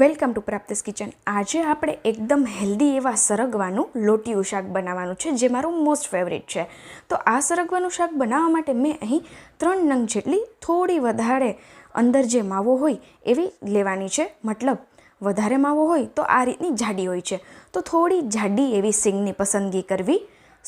Welcome to પ્રાપ્તિસ kitchen. આજે આપણે એકદમ હેલ્ધી એવા સરગવાનું લોટીયું શાક બનાવવાનું છે, જે મારું મોસ્ટ ફેવરેટ છે. તો આ સરગવાનું શાક બનાવવા માટે મેં અહીં ત્રણ નંગ જેટલી થોડી વધારે અંદર જે માવો હોય એવી લેવાની છે. મતલબ, વધારે માવો હોય તો આ રીતની જાડી હોય છે. તો થોડી જાડી એવી સિંગની પસંદગી કરવી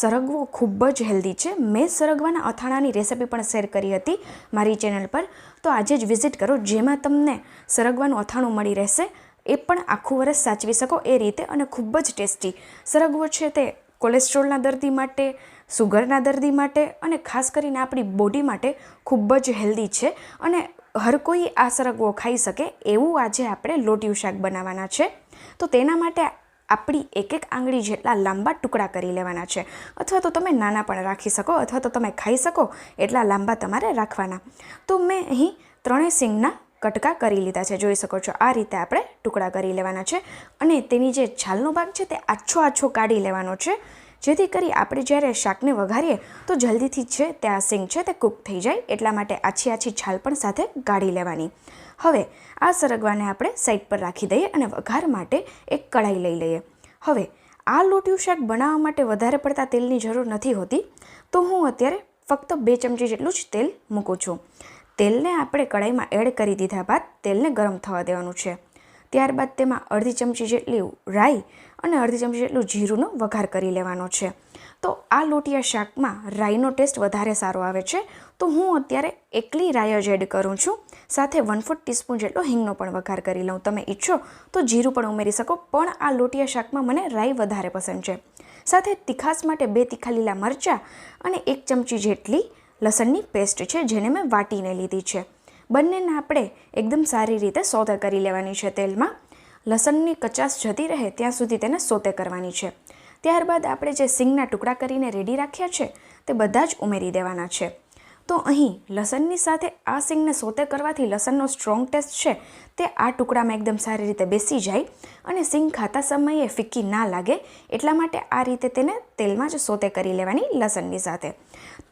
સરગવો ખૂબ જ હેલ્ધી છે. મેં સરગવાના અથાણાની રેસિપી પણ શેર કરી હતી મારી ચેનલ પર. તો આજે જ વિઝિટ કરો, જેમાં તમને સરગવાનું અથાણું મળી રહેશે. એ પણ આખું વરસ સાચવી શકો એ રીતે અને ખૂબ જ ટેસ્ટી. સરગવો છે તે કોલેસ્ટ્રોલના દર્દી માટે, સુગરના દર્દી માટે અને ખાસ કરીને આપણી બોડી માટે ખૂબ જ હેલ્ધી છે અને હર કોઈ આ સરગવો ખાઈ શકે એવું આજે આપણે લોટિયું શાક બનાવવાના છે. તો તેના માટે આપણી એક એક આંગળી જેટલા લાંબા ટુકડા કરી લેવાના છે. અથવા તો તમે નાના પણ રાખી શકો, અથવા તો તમે ખાઈ શકો, એટલા લાંબા તમારે રાખવાના. તો મેં અહીં ત્રણેય સિંગના કટકા કરી લીધા છે. જોઈ શકો છો, આ રીતે આપણે ટુકડા કરી લેવાના છે. અને તેની જે છાલનો ભાગ છે તે આછો આછો કાઢી લેવાનો છે. જેથી કરી આપણે જ્યારે શાકને વઘારીએ, તો જલ્દીથી છે તે આ સિંગ છે તે કૂક થઈ જાય, એટલા માટે આછી આછી છાલ પણ સાથે કાઢી લેવાની. હવે, આ સરગવાને આપણે સાઈડ પર રાખી દઈએ અને વઘાર માટે એક કઢાઈ લઈ લઈએ. હવે, આ લોટિયું શાક બનાવવા માટે વધારે પડતા તેલની જરૂર નથી હોતી, તો હું અત્યારે ફક્ત બે ચમચી જેટલું જ તેલ મૂકું છું. તેલને આપણે કઢાઈમાં એડ કરી દીધા બાદ તેલને ગરમ થવા દેવાનું છે. ત્યારબાદ તેમાં અડધી ચમચી જેટલી રાઈ અને અડધી ચમચી જેટલું જીરુંનો વઘાર કરી લેવાનો છે. તો આ લોટિયા શાકમાં રાઈનો ટેસ્ટ વધારે સારો આવે છે. તો હું અત્યારે એકલી રાઈ જ એડ કરું છું. સાથે વન ફોર્થ ટીસ્પૂન જેટલો હિંગનો પણ વઘાર કરી લઉં. તમે ઈચ્છો તો જીરું પણ ઉમેરી શકો, પણ આ લોટિયા શાકમાં મને રાઈ વધારે પસંદ છે. સાથે તીખાસ માટે બે તીખા લીલા મરચાં અને એક ચમચી જેટલી લસણની પેસ્ટ છે, જેને મેં વાટીને લીધી છે. બંનેને આપણે એકદમ સારી રીતે સોતે કરી લેવાની છે તેલમાં. લસણની કચાસ જતી રહે ત્યાં સુધી તેને સોતે કરવાની છે. ત્યારબાદ આપણે જે સિંગના ટુકડા કરીને રેડી રાખ્યા છે, તે બધા જ ઉમેરી દેવાના છે. તો અહીં લસણની સાથે આ સિંગને સોતે કરવાથી લસણનો સ્ટ્રોંગ ટેસ્ટ છે, તે આ ટુકડામાં એકદમ સારી રીતે બેસી જાય અને સિંગ ખાતા સમયે ફિક્કી ના લાગે, એટલા માટે આ રીતે તેને તેલમાં જ સોતે કરી લેવાની લસણની સાથે.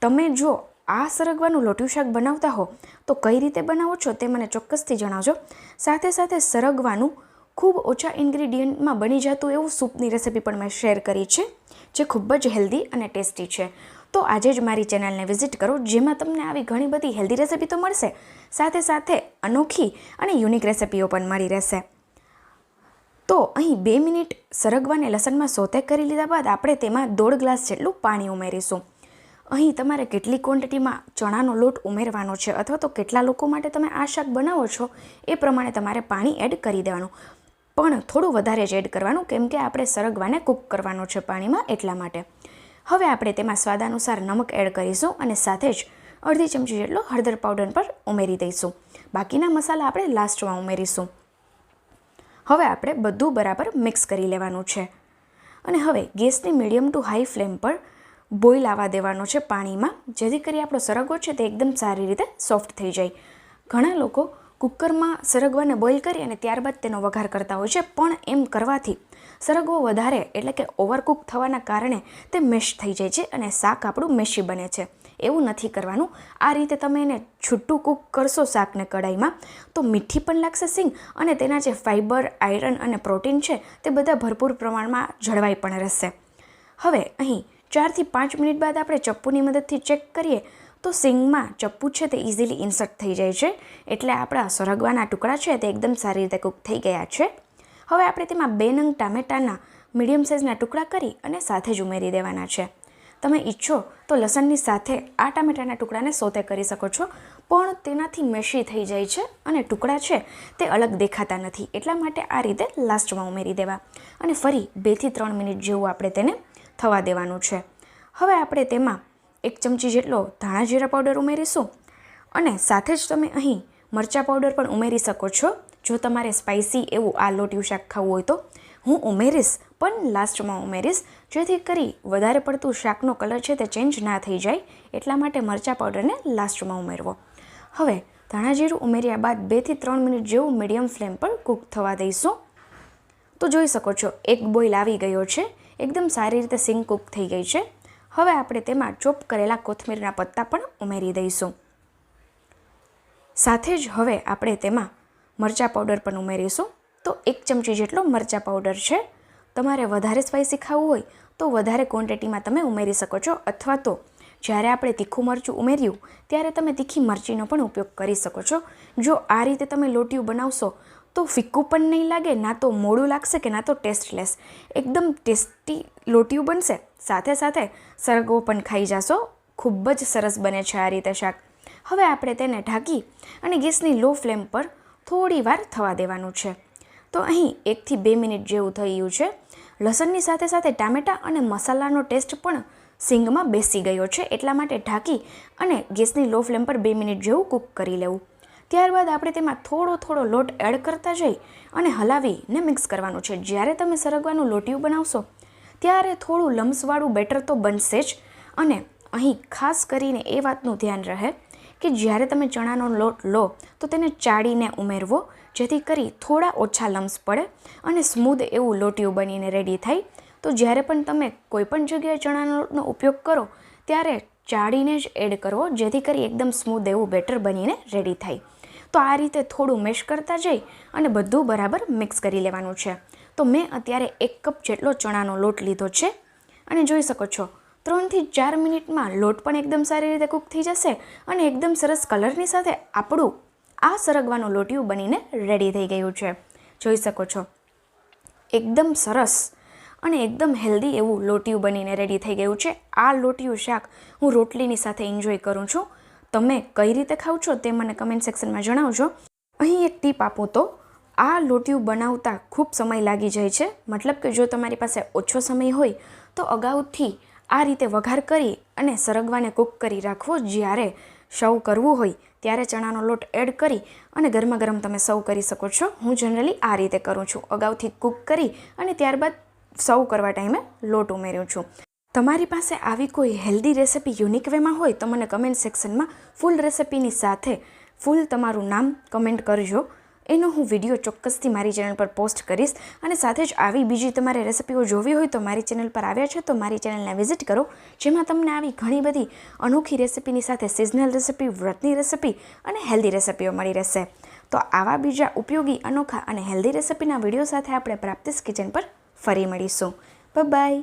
તમે જો આ સરગવાનું લોટિયું શાક બનાવતા હો તો કઈ રીતે બનાવો છો તે મને ચોક્કસથી જણાવજો. સાથે સાથે સરગવાનું ખૂબ ઓછા ઇન્ગ્રીડિયન્ટમાં બની જતું એવું સૂપની રેસિપી પણ મેં શેર કરી છે, જે ખૂબ જ હેલ્ધી અને ટેસ્ટી છે. તો આજે જ મારી ચેનલને વિઝિટ કરો, જેમાં તમને આવી ઘણી બધી હેલ્ધી રેસિપી તો મળશે. સાથે સાથે અનોખી અને યુનિક રેસિપીઓ પણ મળી રહેશે. તો અહીં બે મિનિટ સરગવાને લસણમાં સોતે કરી લીધા બાદ આપણે તેમાં દોઢ ગ્લાસ જેટલું પાણી ઉમેરીશું. અહીં તમારે કેટલી ક્વોન્ટિટીમાં ચણાનો લોટ ઉમેરવાનો છે અથવા તો કેટલા લોકો માટે તમે આ શાક બનાવો છો, એ પ્રમાણે તમારે પાણી એડ કરી દેવાનું. પણ થોડું વધારે જ એડ કરવાનું, કેમ કે આપણે સરગવાને કૂક કરવાનો છે પાણીમાં એટલા માટે. હવે આપણે તેમાં સ્વાદાનુસાર નમક એડ કરીશું અને સાથે જ અડધી ચમચી જેટલો હળદર પાવડર પર ઉમેરી દઈશું. બાકીના મસાલા આપણે લાસ્ટમાં ઉમેરીશું. હવે આપણે બધું બરાબર મિક્સ કરી લેવાનું છે. અને હવે ગેસની મીડિયમ ટુ હાઈ ફ્લેમ પર બોઇલ આવવા દેવાનો છે પાણીમાં. જેથી કરી આપણો સરગવો છે તે એકદમ સારી રીતે સોફ્ટ થઈ જાય. ઘણા લોકો કુકરમાં સરગવાને બોઇલ કરી અને ત્યારબાદ તેનો વઘાર કરતા હોય છે, પણ એમ કરવાથી સરગવો વધારે એટલે કે ઓવરકુક થવાના કારણે તે મેશ થઈ જાય છે અને શાક આપણું મેશી બને છે. એવું નથી કરવાનું. આ રીતે તમે એને છૂટું કૂક કરશો શાકને કઢાઈમાં, તો મીઠી પણ લાગશે સિંગ અને તેના જે ફાઇબર આયરન અને પ્રોટીન છે તે બધા ભરપૂર પ્રમાણમાં જળવાઈ પણ રહેશે. હવે અહીં ચારથી પાંચ મિનિટ બાદ આપણે ચપ્પુની મદદથી ચેક કરીએ, તો સિંગમાં ચપ્પુ છે તે ઇઝીલી ઇન્સર્ટ થઈ જાય છે. એટલે આપણા સરગવાના ટુકડા છે તે એકદમ સારી રીતે કૂક થઈ ગયા છે. હવે આપણે તેમાં બે નંગ ટામેટાના મીડિયમ સાઇઝના ટુકડા કરી અને સાથે જ ઉમેરી દેવાના છે. તમે ઈચ્છો તો લસણની સાથે આ ટામેટાના ટુકડાને સોતે કરી શકો છો, પણ તેનાથી મેશી થઈ જાય છે અને ટુકડા છે તે અલગ દેખાતા નથી. એટલા માટે આ રીતે લાસ્ટમાં ઉમેરી દેવા. અને ફરી બેથી ત્રણ મિનિટ જેવું આપણે તેને થવા દેવાનું છે. હવે આપણે તેમાં એક ચમચી જેટલો ધાણા જીરા પાવડર ઉમેરીશું અને સાથે જ તમે અહીં મરચાં પાવડર પણ ઉમેરી શકો છો. જો તમારે સ્પાઇસી એવું આ લોટિયું શાક ખાવું હોય તો હું ઉમેરીશ, પણ લાસ્ટમાં ઉમેરીશ. જેથી કરી વધારે પડતું શાકનો કલર છે તે ચેન્જ ના થઈ જાય, એટલા માટે મરચાં પાવડરને લાસ્ટમાં ઉમેરવો. હવે ધાણા જીરું ઉમેર્યા બાદ બેથી ત્રણ મિનિટ જેવું મીડિયમ ફ્લેમ પર કૂક થવા દઈશું. તો જોઈ શકો છો, એક બોઇલ આવી ગયો છે. એકદમ સારી રીતે સિંગ કૂક થઈ ગઈ છે. હવે આપણે તેમાં ચોપ કરેલા કોથમીરના પત્તા પણ ઉમેરી દઈશું. સાથે જ હવે આપણે તેમાં મરચાં પાવડર પણ ઉમેરીશું. તો એક ચમચી જેટલો મરચાં પાવડર છે. તમારે વધારે સ્પાઇસી ખાવું હોય તો વધારે ક્વોન્ટિટીમાં તમે ઉમેરી શકો છો. અથવા તો જ્યારે આપણે તીખું મરચું ઉમેર્યું, ત્યારે તમે તીખી મરચીનો પણ ઉપયોગ કરી શકો છો. જો આ રીતે તમે લોટિયું બનાવશો તો ફિક્કું પણ નહીં લાગે, ના તો મોડું લાગશે કે ના તો ટેસ્ટલેસ. એકદમ ટેસ્ટી લોટિયું બનશે. સાથે સાથે સરગવો પણ ખાઈ જશો. ખૂબ જ સરસ બને છે આ રીતે શાક. હવે આપણે તેને ઢાંકી અને ગેસની લો ફ્લેમ પર થોડી વાર થવા દેવાનું છે. તો અહીં એકથી બે મિનિટ જેવું થઈ ગયું છે. લસણની સાથે સાથે ટામેટાં અને મસાલાનો ટેસ્ટ પણ સિંગમાં બેસી ગયો છે. એટલા માટે ઢાંકી અને ગેસની લો ફ્લેમ પર બે મિનિટ જેવું કૂક કરી લેવું. ત્યારબાદ આપણે તેમાં થોડો થોડો લોટ એડ કરતા જઈ અને હલાવીને મિક્સ કરવાનું છે. જ્યારે તમે સરગવાનું લોટિયું બનાવશો, ત્યારે થોડું લમ્સવાળું બેટર તો બનશે જ. અને અહીં ખાસ કરીને એ વાતનું ધ્યાન રહે કે જ્યારે તમે ચણાનો લોટ લો, તો તેને ચાળીને ઉમેરવો, જેથી કરી થોડા ઓછા લમ્સ પડે અને સ્મૂધ એવું લોટિયું બનીને રેડી થાય. તો જ્યારે પણ તમે કોઈપણ જગ્યાએ ચણાનો લોટનો ઉપયોગ કરો, ત્યારે ચાળીને જ એડ કરવો, જેથી કરી એકદમ સ્મૂધ એવું બેટર બનીને રેડી થાય. તો આ રીતે થોડું મેશ કરતા જઈ અને બધું બરાબર મિક્સ કરી લેવાનું છે. તો મેં અત્યારે એક કપ જેટલો ચણાનો લોટ લીધો છે. અને જોઈ શકો છો, ત્રણથી ચાર મિનિટમાં લોટ પણ એકદમ સારી રીતે કૂક થઈ જશે અને એકદમ સરસ કલરની સાથે આપણું આ સરગવાનું લોટિયું બનીને રેડી થઈ ગયું છે. જોઈ શકો છો, એકદમ સરસ અને એકદમ હેલ્ધી એવું લોટિયું બનીને રેડી થઈ ગયું છે. આ લોટિયું શાક હું રોટલીની સાથે એન્જોય કરું છું. તમે કઈ રીતે ખાવ છો તે મને કમેન્ટ સેક્શનમાં જણાવજો. અહીં એક ટીપ આપું તો, આ લોટિયું બનાવતા ખૂબ સમય લાગી જાય છે. મતલબ કે જો તમારી પાસે ઓછો સમય હોય, તો અગાઉથી આ રીતે વઘાર કરી અને સરગવાને કૂક કરી રાખવો. જ્યારે સર્વ કરવું હોય, ત્યારે ચણાનો લોટ એડ કરી અને ગરમા ગરમ તમે સર્વ કરી શકો છો. હું જનરલી આ રીતે કરું છું. અગાઉથી કૂક કરી અને ત્યારબાદ સર્વ કરવા ટાઈમે લોટ ઉમેર્યું છું. તમારી પાસે આવી કોઈ હેલ્ધી રેસિપી યુનિક વેમાં હોય તો મને કમેન્ટ સેક્શનમાં ફૂલ રેસિપીની સાથે ફૂલ તમારું નામ કમેન્ટ કરજો. એનો હું વીડિયો ચોક્કસથી મારી ચેનલ પર પોસ્ટ કરીશ અને સાથે જ આવી બીજી તમારે રેસિપીઓ જોવી હોય તો મારી ચેનલ પર આવ્યા છે તો મારી ચેનલને વિઝિટ કરો, જેમાં તમને આવી ઘણી બધી અનોખી રેસિપીની સાથે સિઝનલ રેસિપી, વ્રતની રેસિપી અને હેલ્ધી રેસિપીઓ મળી રહેશે. તો આવા બીજા ઉપયોગી, અનોખા અને હેલ્ધી રેસિપીના વીડિયો સાથે આપણે પ્રાપ્તિસ કિચન પર ફરી મળીશું. Bye